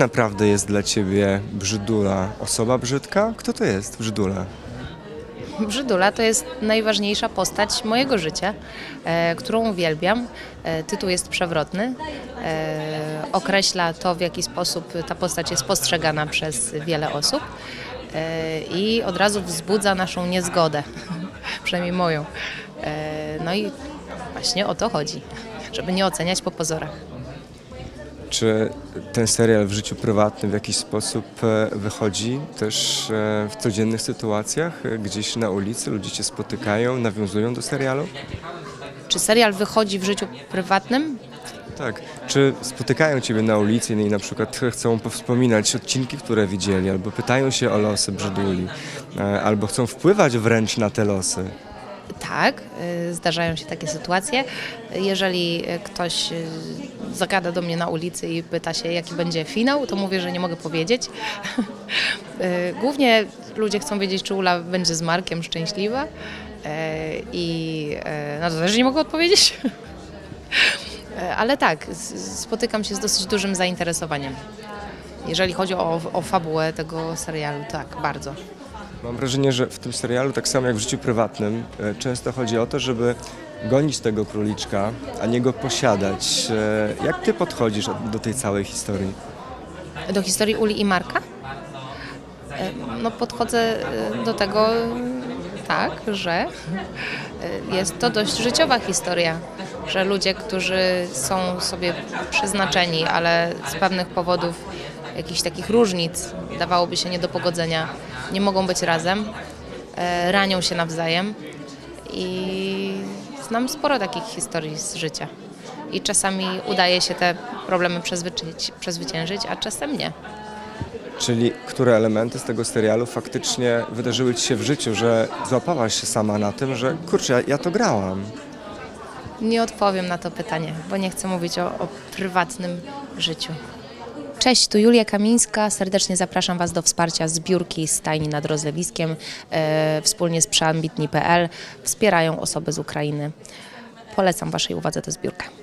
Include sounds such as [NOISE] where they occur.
naprawdę jest dla ciebie Brzydula? Osoba brzydka? Kto to jest Brzydula? Brzydula to jest najważniejsza postać mojego życia, e, którą uwielbiam. E, tytuł jest przewrotny. E, określa to, w jaki sposób ta postać jest postrzegana przez wiele osób e, i od razu wzbudza naszą niezgodę, [LAUGHS] przynajmniej moją. E, no i właśnie o to chodzi, żeby nie oceniać po pozorach. Czy ten serial w życiu prywatnym w jakiś sposób e, wychodzi też e, w codziennych sytuacjach? E, Gdzieś na ulicy ludzie cię spotykają, nawiązują do serialu? Czy serial wychodzi w życiu prywatnym? Tak. Czy spotykają ciebie na ulicy i na przykład chcą powspominać odcinki, które widzieli, albo pytają się o losy Brzyduli, albo chcą wpływać wręcz na te losy? Tak, y, zdarzają się takie sytuacje. Jeżeli ktoś y, zagada do mnie na ulicy i pyta się, jaki będzie finał, to mówię, że nie mogę powiedzieć. [LAUGHS] Y, Głównie ludzie chcą wiedzieć, czy Ula będzie z Markiem szczęśliwa. I na to też nie mogę odpowiedzieć. [LAUGHS] Ale tak, spotykam się z dosyć dużym zainteresowaniem. Jeżeli chodzi o, o fabułę tego serialu, tak, bardzo. Mam wrażenie, że w tym serialu, tak samo jak w życiu prywatnym, e, często chodzi o to, żeby gonić tego króliczka, a nie go posiadać. E, Jak ty podchodzisz do tej całej historii? Do historii Uli i Marka? E, No podchodzę do tego e, tak, że jest to dość życiowa historia, że ludzie, którzy są sobie przeznaczeni, ale z pewnych powodów, jakichś takich różnic, dawałoby się nie do pogodzenia, nie mogą być razem, e, ranią się nawzajem i znam sporo takich historii z życia. I czasami udaje się te problemy przezwyciężyć, przezwyciężyć a czasem nie. Czyli które elementy z tego serialu faktycznie wydarzyły ci się w życiu, że złapałaś się sama na tym, że kurczę, ja, ja to grałam. Nie odpowiem na to pytanie, bo nie chcę mówić o, o prywatnym życiu. Cześć, tu Julia Kamińska. Serdecznie zapraszam Was do wsparcia zbiórki Stajni nad Rozlewiskiem. E, wspólnie z przeambitni.pl wspierają osoby z Ukrainy. Polecam Waszej uwadze tę zbiórkę.